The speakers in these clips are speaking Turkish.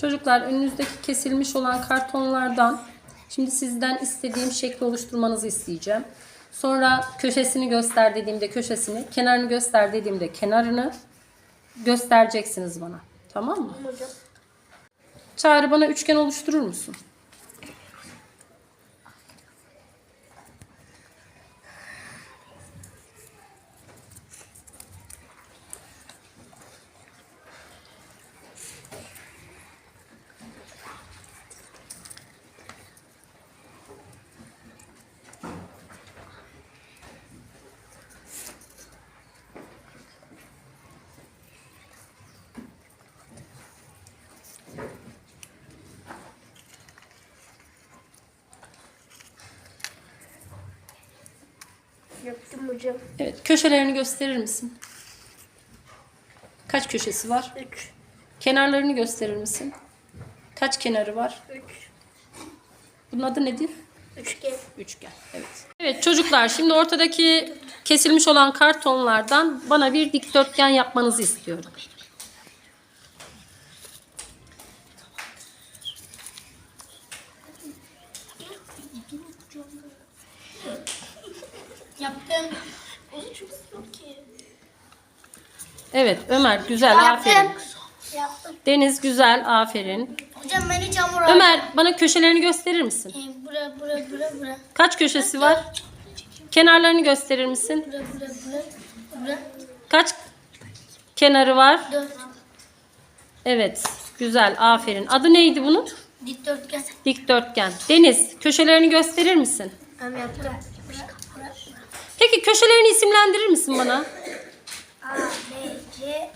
Çocuklar önünüzdeki kesilmiş olan kartonlardan şimdi sizden istediğim şekli oluşturmanızı isteyeceğim. Sonra köşesini göster dediğimde köşesini, kenarını göster dediğimde kenarını göstereceksiniz bana. Tamam mı? Hocam. Çağrı bana üçgen oluşturur musun? Yaptım hocam. Evet, köşelerini gösterir misin? Kaç köşesi var? 3. Kenarlarını gösterir misin? Kaç kenarı var? 3. Bunun adı nedir? Üçgen. Üçgen. Evet. Evet çocuklar şimdi ortadaki kesilmiş olan kartonlardan bana bir dikdörtgen yapmanızı istiyorum. Yaptım. O çok yok ki. Evet Ömer güzel aferin. Yaptım. Deniz güzel aferin. Hocam ben hiç hamur Ömer bana köşelerini gösterir misin? Ee, Bura bura bura bura. Kaç köşesi var? Kenarlarını gösterir misin? Bura bura bura. Bura. Kaç kenarı var? 4. Evet güzel aferin. Adı neydi bunun? Dikdörtgen. Dikdörtgen. Deniz köşelerini gösterir misin? Ben yaptım. Peki köşelerini isimlendirir misin bana? A, B, C, D.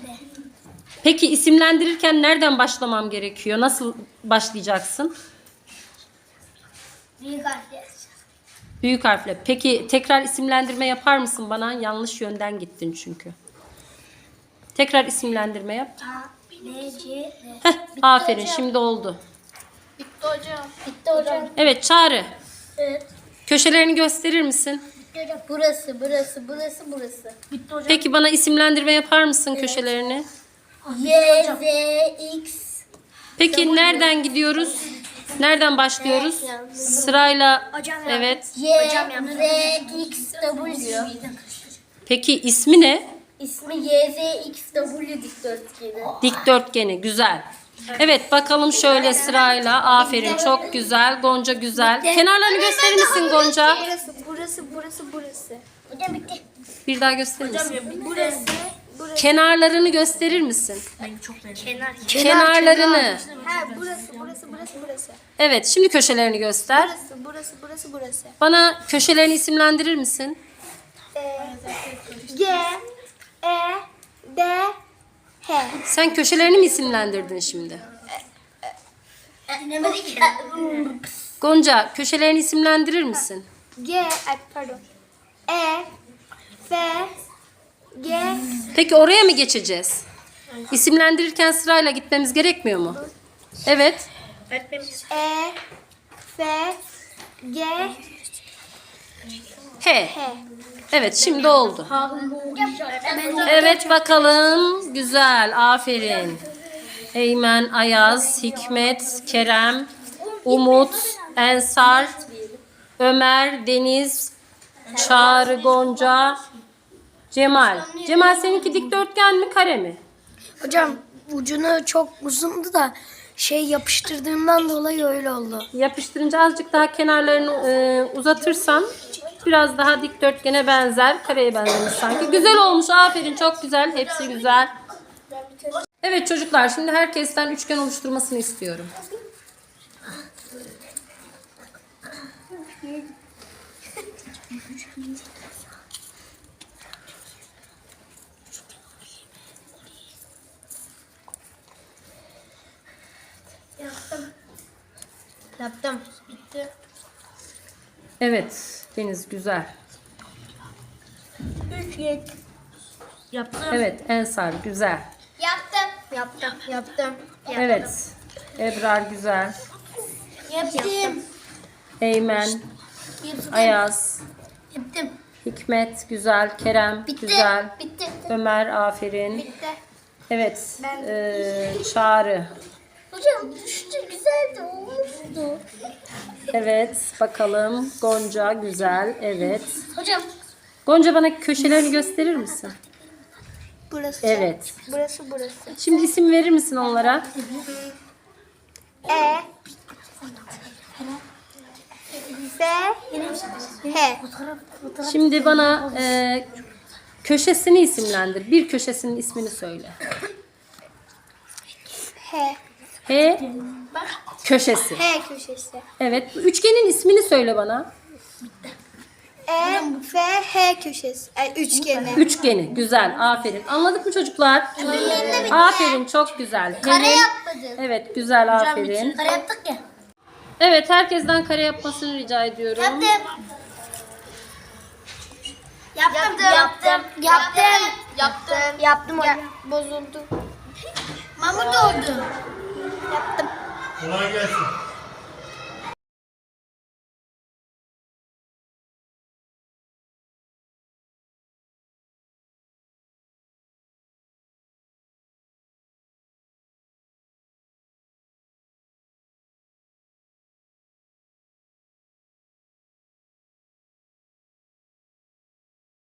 Peki isimlendirirken nereden başlamam gerekiyor? Nasıl başlayacaksın? Büyük harfler. Büyük harfle. Peki tekrar isimlendirme yapar mısın bana? Yanlış yönden gittin çünkü. Tekrar isimlendirme yap. A, B, C, D. Heh, aferin şimdi oldu. Bitti hocam. Bitti hocam. Evet Çağrı. Evet. Köşelerini gösterir misin? Bitti. Burası, burası, burası, burası. Bitti hocam. Peki bana isimlendirme yapar mısın köşelerini? Y, Z, X. Peki nereden gidiyoruz? Nereden başlıyoruz? Sırayla. Hocam Evet. Y, Z, X, W. Peki ismi ne? İsmi Y, Z, X, W dikdörtgeni. Dikdörtgeni güzel. Evet bakalım şöyle sırayla. Aferin çok güzel. Gonca güzel. Kenarlarını gösterir misin Gonca? Burası, burası, burası. Hocam bitti. Bir daha gösterir misin? Burası, burası. Kenarlarını gösterir misin? Kenar. Kenarlarını. Ha, burası, burası, burası, burası. Evet şimdi köşelerini göster. Burası, burası, burası, burası. Bana köşelerini isimlendirir misin? E, G, E, D, H. Sen köşelerini mi isimlendirdin şimdi? Gonca köşelerini isimlendirir misin? G, ay, pardon. E, F, G, Peki oraya mı geçeceğiz? İsimlendirirken sırayla gitmemiz gerekmiyor mu? Evet. E, F, G, H. H. Evet şimdi oldu. Evet bakalım. Güzel. Aferin. Eymen, Ayaz, Hikmet, Kerem, Umut, Ensar, Ömer, Deniz, Çağrı, Gonca, Cemal. Cemal seninki dikdörtgen mi kare mi? Hocam ucunu çok uzundu da şey yapıştırdığımdan dolayı öyle oldu. Yapıştırınca azıcık daha kenarlarını e, uzatırsan biraz daha dikdörtgene benzer. Kareye benzemiş sanki. Güzel olmuş. Aferin. Çok güzel. Hepsi güzel. Evet çocuklar şimdi herkesten üçgen oluşturmasını istiyorum. Yaptım. Yaptım. Bitti. Evet Deniz güzel. Üçgen. Yaptım. Evet Ensar güzel. Yaptım. Yaptım. Yaptım. Evet Ebrar güzel. Yaptım. Eymen, Yaptım. Ayaz, Yaptım. Hikmet güzel. Kerem Bitti. güzel. Bitti. Ömer aferin. Bitti. Evet. eee, Çağrı. Hocam düşünce güzeldi olmuştu. Evet bakalım. Gonca güzel. Evet. Hocam. Gonca bana köşelerini gösterir misin? Burası. Evet. Burası burası. Şimdi isim verir misin onlara? E. F. H. Şimdi bana e, köşesini isimlendir. Bir köşesinin ismini söyle. H. H köşesi. H köşesi. Evet. Üçgenin ismini söyle bana. E. F. H köşesi. Yani üçgeni. Üçgeni. Güzel. Aferin. Anladık mı çocuklar? Aferin. Çok güzel. Kare Hemin- yapmadım. Evet. Güzel. Aferin. Kare yaptık ya. Evet. Herkesten kare yapmasını rica ediyorum. Yaptım. Yaptım. Yaptım. Yaptım. Yaptım. Yaptım hocam. Bozuldu. Mamut oldu. Yaptım. Kolay gelsin.